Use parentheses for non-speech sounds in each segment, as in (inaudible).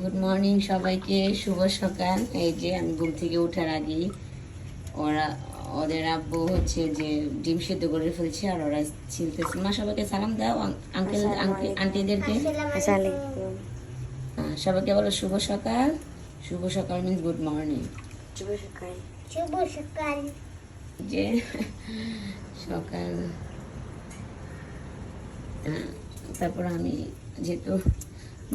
Good morning সবাইকে শুভ সকাল। এই যে আমি ঘুম থেকে ওঠার আগেই ওরা ওদের আব্বু হচ্ছে যে ডিম সেদ্ধ করে ফেলছে আর ওরা ছিলতেছে। মা সবাইকে সালাম দাও আঙ্কেল আঙ্কেল আন্টিদেরকে হ্যাঁ, সবাইকে বলো শুভ সকাল। শুভ সকাল মিন্স গুড মর্নিং শুভ সকাল। শুভ সকাল। যে সকাল। হ্যাঁ, তারপর আমি যেহেতু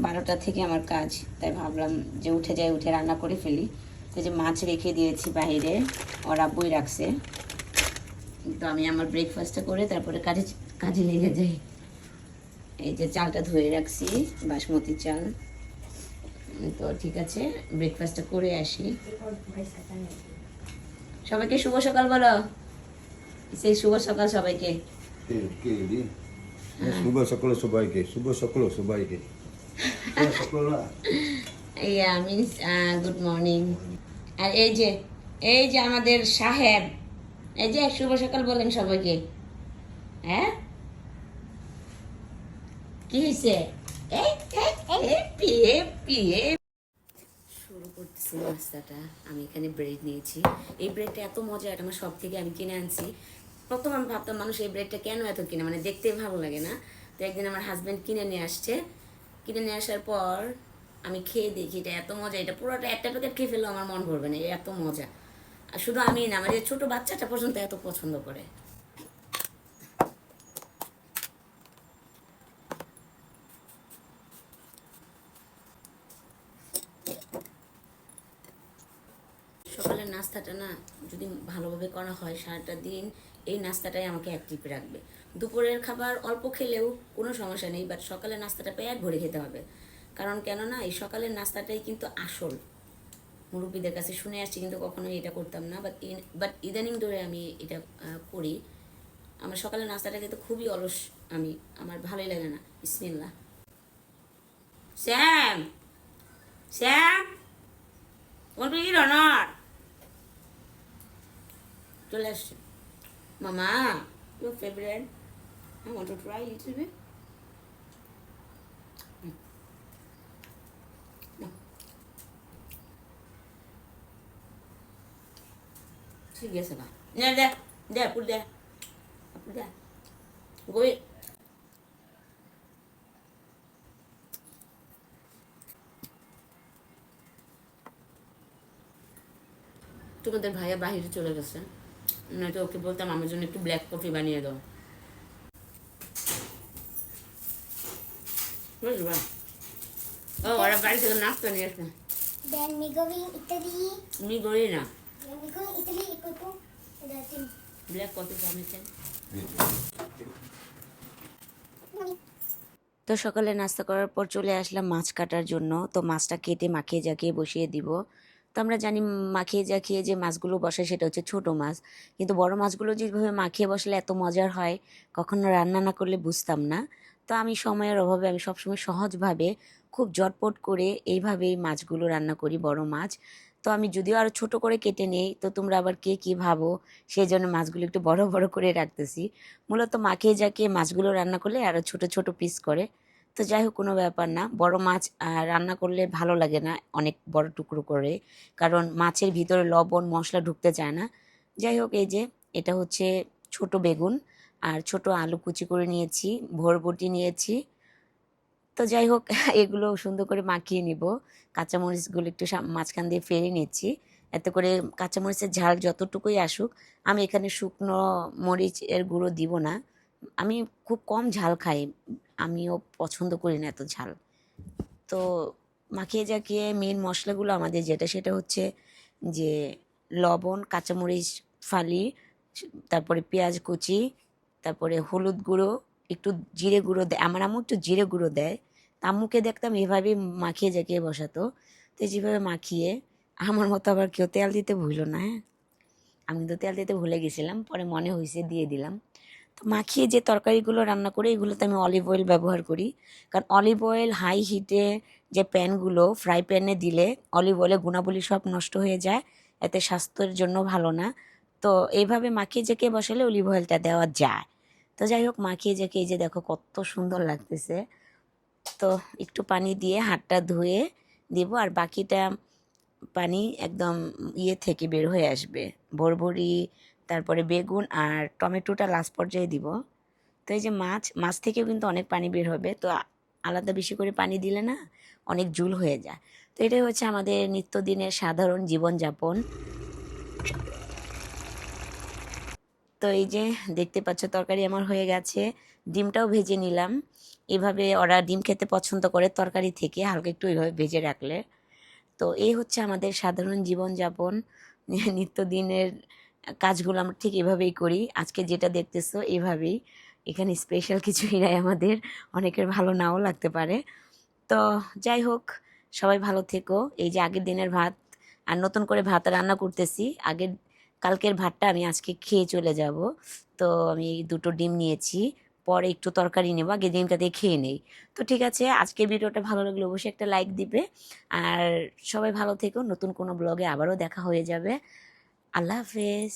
বারোটা থেকে আমার কাজ। তাই ভাবলাম যে উঠে যাই, উঠে রান্না করে ফেলি। তো যে মাছ রেখে দিয়েছি বাইরে, ওরা বই রাখছে। তো আমি আমার ব্রেকফাস্টটা করে তারপরে কাজে কাজে লেগে যাই। এই যে চালটা ধুয়ে রাখছি, বাসমতি চাল। তো ঠিক আছে ব্রেকফাস্টটা করে আসি। সবাইকে শুভ সকাল বলো। সেই শুভ সকাল সবাইকে। শুভ সকাল সবাইকে, শুভ সকাল সবাইকে। ইয়া মিনস গুড মর্নিং আর এই যে এই যে আমাদের সাহেব, এই যে, শুভ সকাল বলেন সবাইকে। হ্যাঁ? কি হয়েছে। শুরু করতেছি নাস্তাটা। আমি এখানে ব্রেড নিয়েছি। এই ব্রেডটা এত মজা এটা আমার সব থেকে আমি কিনে আনছি। প্রথম আমি ভাবতাম, মানুষ এই ব্রেডটা কেন এত কিনে? মানে দেখতে ভালো লাগে না। তো একদিন আমার হাজব্যান্ড কিনে নিয়ে আসছে। কিনে নিয়ে আসার পর আমি খেয়ে দেখি এটা এত মজা, এটা পুরোটা একটা প্যাকেট খেয়ে ফেলেও আমার মন ভরবে না এত মজা। আর শুধু আমি না, আমার এই ছোটো বাচ্চাটা পর্যন্ত এত পছন্দ করে। সকালের নাস্তাটা না যদি ভালোভাবে করা হয়, সারাটা দিন এই নাস্তাটাই আমাকে অ্যাক্টিভ রাখবে। দুপুরের খাবার অল্প খেলেও কোনো সমস্যা নেই বাট সকালের নাস্তাটা পেট ভরে খেতে হবে। কারণ কেননা এই সকালের নাস্তাটাই কিন্তু আসল। মুরব্বীদের কাছে শুনে আসছি, কিন্তু কখনোই এটা করতাম না বাট বাট ইদানিং ধরে আমি এটা করি। আমার সকালের নাস্তাটা কিন্তু খুবই অলস আমি, আমার ভালোই লাগে না। ইসমিল্লা শ্যাম! শ্যাম! বলবি কি রনর? চলে আসছে। মামা favorite? I want to try a little bit Mm. No. ঠিক আছে বা নে দে দে put there put there go eat তোমাদের ভাইয়া বাহিরে চলে গেছে নয়তো ওকে বলতাম আমার জন্য একটু ব্ল্যাক কফি বানিয়ে দাও বুঝবা ও ওরা বাড়ি থেকে নাস্তা নিয়ে আসবে না. ব্ল্যাক কফি বানিয়েছেন তো সকালে নাস্তা করার পর চলে আসলাম মাছ কাটার জন্য। তো মাছটা কেটে মাখিয়ে জাকিয়ে বসিয়ে দিব। তো আমরা জানি মাখিয়ে জাকিয়ে যে মাছগুলো বসে সেটা হচ্ছে ছোট মাছ। কিন্তু বড় মাছগুলো যেভাবে মাখিয়ে বসলে এত মজার হয় কখনো রান্না না করলে বুঝতাম না। তো আমি সময়ের অভাবে আমি সবসময় সহজভাবে খুব জটপট করে এইভাবেই মাছগুলো রান্না করি, বড় মাছ। তো আমি যদিও আরও ছোট করে কেটে নেই, তো তোমরা আবার কে কী ভাবো? সেই জন্য মাছগুলো একটু বড় বড় করে রাখতেছি। মূলত মাখিয়ে জাকিয়ে মাছগুলো রান্না করলে আরও ছোট ছোট পিস করে। তো যাই হোক, কোনো ব্যাপার না। বড় মাছ রান্না করলে ভালো লাগে না অনেক বড় টুকরো করে। কারণ মাছের ভিতরে লবণ, মশলা ঢুকতে চায় না। যাই হোক, এই যে এটা হচ্ছে ছোট বেগুন। আর ছোট আলু কুচি করে নিয়েছি, ভোরবটি নিয়েছি। তো যাই হোক, (laughs) এগুলো সুন্দর করে মাখিয়ে নিব। কাঁচামরিচগুলো একটু মাঝখান দিয়ে ফেলে নিচ্ছি। এতে করে কাঁচামরিচের ঝাল যতটুকুই আসুক, আমি এখানে শুকনো মরিচ এর গুঁড়ো দিব না। আমি খুব কম ঝাল খাই, আমিও পছন্দ করি না এত ঝাল। তো মাখিয়ে জাকিয়ে মেন মশলাগুলো আমাদের যেটা, সেটা হচ্ছে যে লবণ, কাঁচামরিচ ফালি, তারপরে পেঁয়াজ কুচি তারপরে হলুদ গুঁড়ো, একটু জিরে গুঁড়ো দেয় আমার আম্মু একটু জিরে গুঁড়ো দেয়। আম্মুকে দেখতাম এভাবেই মাখিয়ে জাকিয়ে বসাতো। তো যেভাবে মাখিয়ে, আমার মতো আবার কেউ তেল দিতে ভুলো না হ্যাঁ? আমি তো তেল দিতে ভুলে গেছিলাম, পরে মনে হয়েছে দিয়ে দিলাম। তো মাখিয়ে যে তরকারিগুলো রান্না করি, এগুলোতে আমি অলিভ অয়েল ব্যবহার করি। কারণ অলিভ অয়েল হাই হিটে যে প্যানগুলো ফ্রাই প্যানে দিলে অলিভ অয়েলের গুণাবলী সব নষ্ট হয়ে যায়। এতে স্বাস্থ্যের জন্য ভালো না। তো এইভাবে মাখিয়ে জেকে বসালে অলিভ অয়েলটা দেওয়া যায়। তো যাই হোক, মাখিয়ে জেকে এই যে দেখো কত সুন্দর লাগতেছে। তো একটু পানি দিয়ে হাতটা ধুয়ে দিব আর বাকিটা পানি একদম ইয়ে থেকে বের হয়ে আসবে। বরবরি তারপরে বেগুন আর টমেটোটা লাস্ট পর্যায়ে দিব। তো এই যে মাছ মাছ থেকেও কিন্তু অনেক পানি বের হবে। তো আলাদা বেশি করে পানি দিলে না অনেক জুল হয়ে যায়। তো এটাই হচ্ছে আমাদের নিত্যদিনের সাধারণ জীবনযাপন। তো এই যে দেখতে পাচ্ছ তরকারি আমার হয়ে গেছে। ডিমটাও ভেজে নিলাম। এভাবে ওরা ডিম খেতে পছন্দ করে তরকারি থেকে, হালকা একটু এইভাবে ভেজে রাখলে। তো এই হচ্ছে আমাদের সাধারণ জীবনযাপন। (laughs) নিত্যদিনের কাজগুলো আমরা ঠিক এভাবেই করি। আজকে যেটা দেখতেছো এভাবেই। এখানে স্পেশাল কিছুই নাই আমাদের। অনেকের ভালো নাও লাগতে পারে। তো যাই হোক, সবাই ভালো থেকো। এই যে আগের দিনের ভাত, আর নতুন করে ভাত রান্না করতেছি। আগের কালকের ভাতটা আমি আজকে খেয়ে চলে যাব। তো আমি দুটো ডিম নিয়েছি, পরে একটু তরকারি নেব, আগে ডিমটা দিয়ে খেয়ে নেই। তো ঠিক আছে, আজকের ভিডিওটা ভালো লাগলে অবশ্যই একটা লাইক দিবে। আর সবাই ভালো থেকো, নতুন কোনো ব্লগে আবারও দেখা হয়ে যাবে। আল্লাহ হাফেজ।